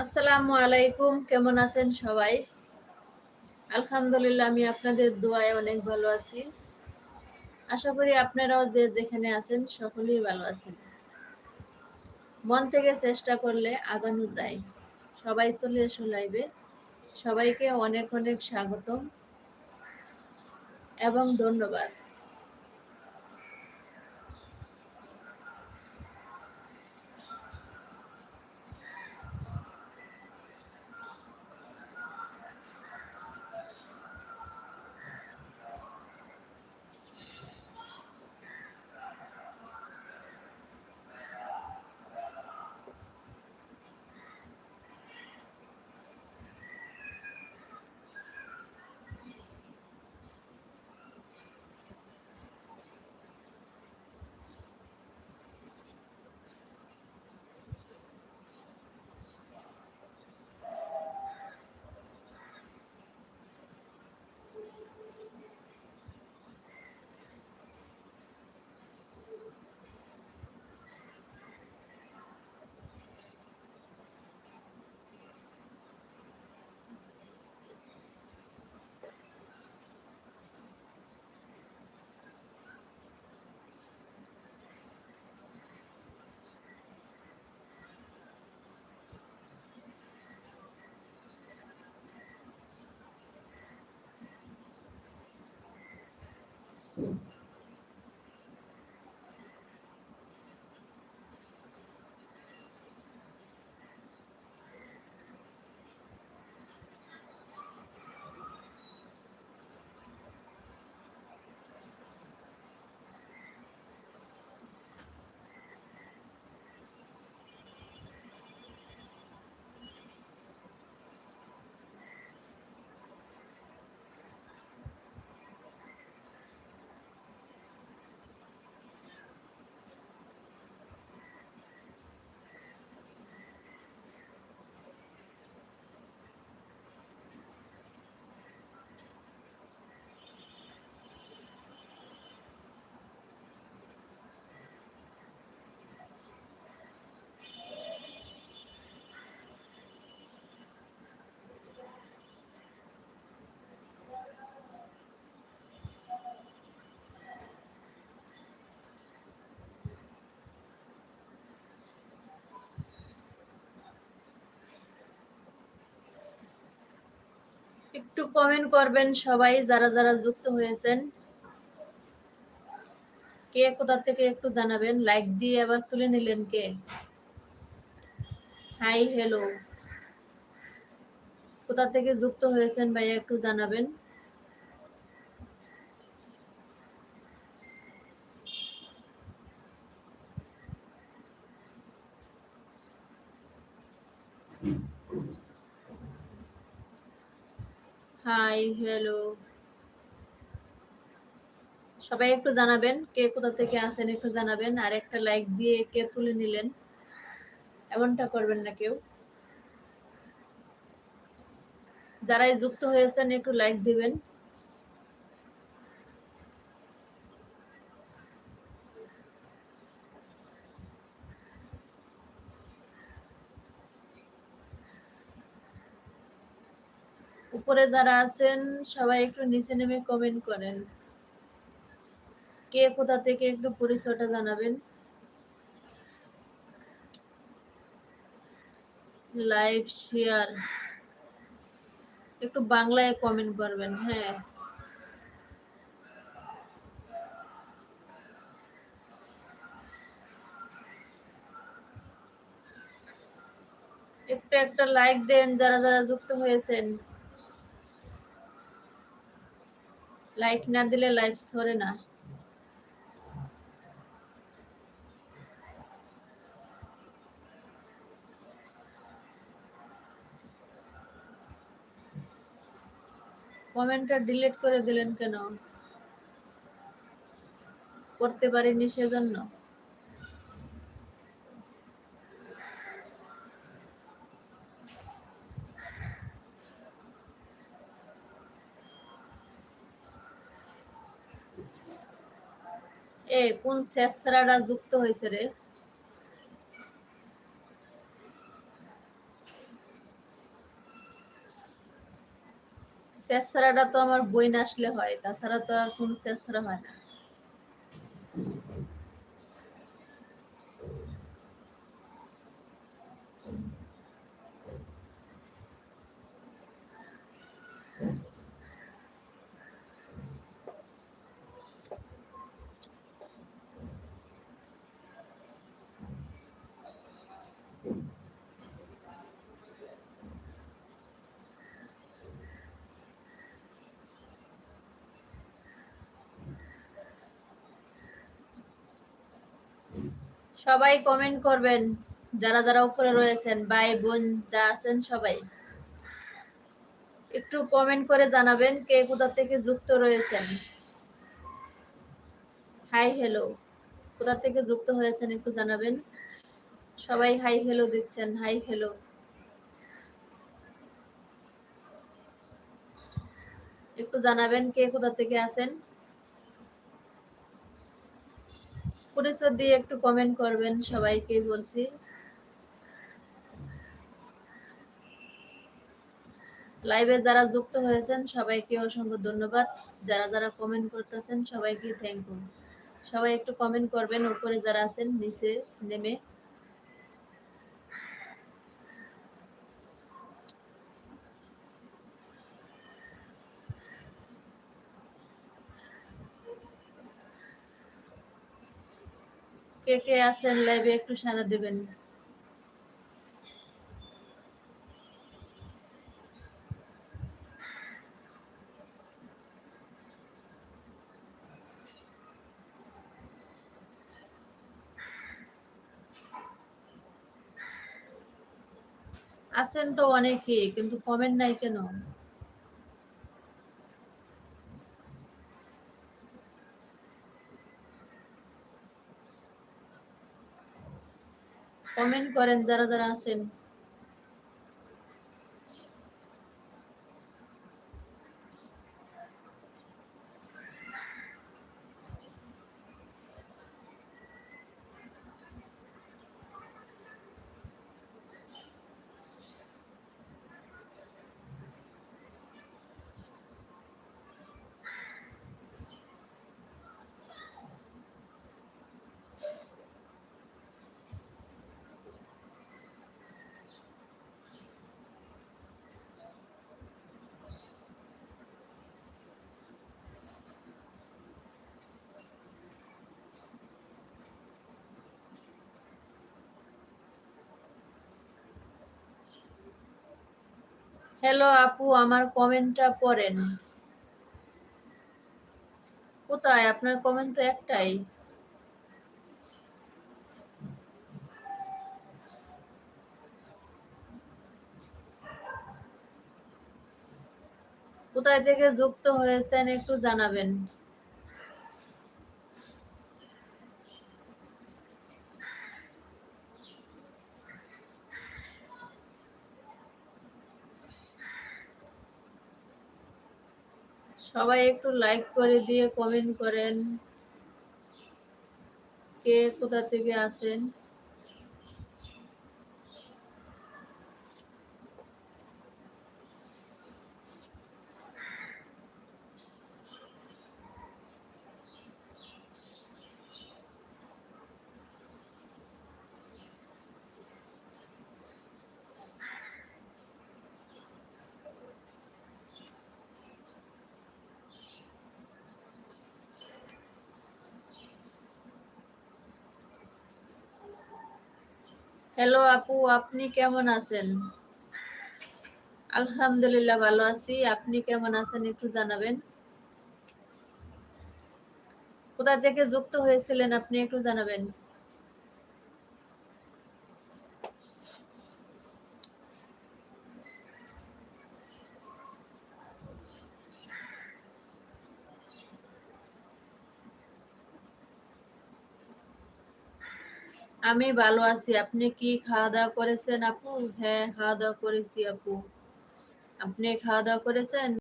আসসালামু আলাইকুম, কেমন আছেন সবাই? আলহামদুলিল্লাহ, আমি আপনাদের দোয়ায় অনেক ভালো আছি। আশা করি আপনারাও যে যেখানে আছেন, সকলেই ভালো আছেন। মন থেকে চেষ্টা করলে আগানো যায়। সবাই চলে এসো লাইভে। সবাইকে অনেক অনেক স্বাগতম এবং ধন্যবাদ। একটু কমেন্ট করবেন সবাই, যারা যারা যুক্ত হয়েছেন। কে কোথা থেকে একটু জানাবেন? লাইক দিয়ে আবার তুলে নিলেন কে? হাই হ্যালো কোথা থেকে যুক্ত হয়েছেন ভাইয়া একটু জানাবেন হাই হ্যালো সবাই একটু জানাবেন কে কোথা থেকে আসেন একটু জানাবেন। আর একটা লাইক দিয়ে কে তুলে নিলেন, এমনটা করবেন না কেউ। যারাই যুক্ত হয়েছেন, একটু লাইক দিবেন। উপরে যারা আছেন, সবাই একটু নিচে নেমে কমেন্ট করেন। কে কোথা থেকে একটু পরিচয়টা জানাবেন? লাইভ শেয়ার একটু বাংলায় কমেন্ট করবেন হ্যাঁ। একটু একটা লাইক দেন যারা যারা যুক্ত হয়েছেন। লাইক না দিলে লাইভ সরে না। কমেন্টটা ডিলিট করে দিলেন কেন? করতে পারিনি সেজন্য। এ, কোন শেষরাটা যুক্ত হয়েছে রে? শেষরাটা তো আমার বই না আসলে হয়, তাছাড়া তো আর কোনো শেষরা হয় না। সবাই কমেন্ট করবেন, যারা যারা উপরে রয়েছেন, ভাই, বোন, যা আছেন সবাই। একটু কমেন্ট করে জানাবেন কে কোথা থেকে যুক্ত রয়েছেন। হাই হ্যালো কোথা থেকে যুক্ত হয়েছেন একটু জানাবেন। সবাই হাই হ্যালো দিচ্ছেন। হাই হ্যালো একটু জানাবেন কে কোথা থেকে আছেন। পরিচয় দিয়ে একটু কমেন্ট করবেন, সবাইকে বলছি। লাইভে যারা যুক্ত হয়েছেন, সবাইকে অসংখ্য ধন্যবাদ। যারা যারা কমেন্ট করতেছেন, সবাইকে থ্যাংক ইউ সবাই একটু কমেন্ট করবেন, উপরে যারা আছেন, নিচে নেমে। কে কে আছেন লাইভে একটু সাড়া দেবেন। আছেন তো অনেকে কিন্তু কমেন্ট নাই কেন? কমেন্ট করেন যারা যারা আছেন। হ্যালো আপু, আমার কমেন্টটা পড়েন। কোথায়? আপনার কমেন্ট তো একটাই। কোথায় থেকে যুক্ত হয়েছেন একটু জানাবেন। সবাই একটু লাইক করে দিয়ে কমেন্ট করেন। কে কোথা থেকে আসেন? হ্যালো আপু, আপনি কেমন আছেন? আলহামদুলিল্লাহ ভালো আছি। আপনি কেমন আছেন একটু জানাবেন? কোথা থেকে যুক্ত হয়েছিলেন আপনি একটু জানাবেন? আমি ভালো আছি। আপনি কি খাওয়া দাওয়া করেছেন আপু? হ্যাঁ খাওয়া দাওয়া করেছি আপু। আপনি খাওয়া দাওয়া করেছেন?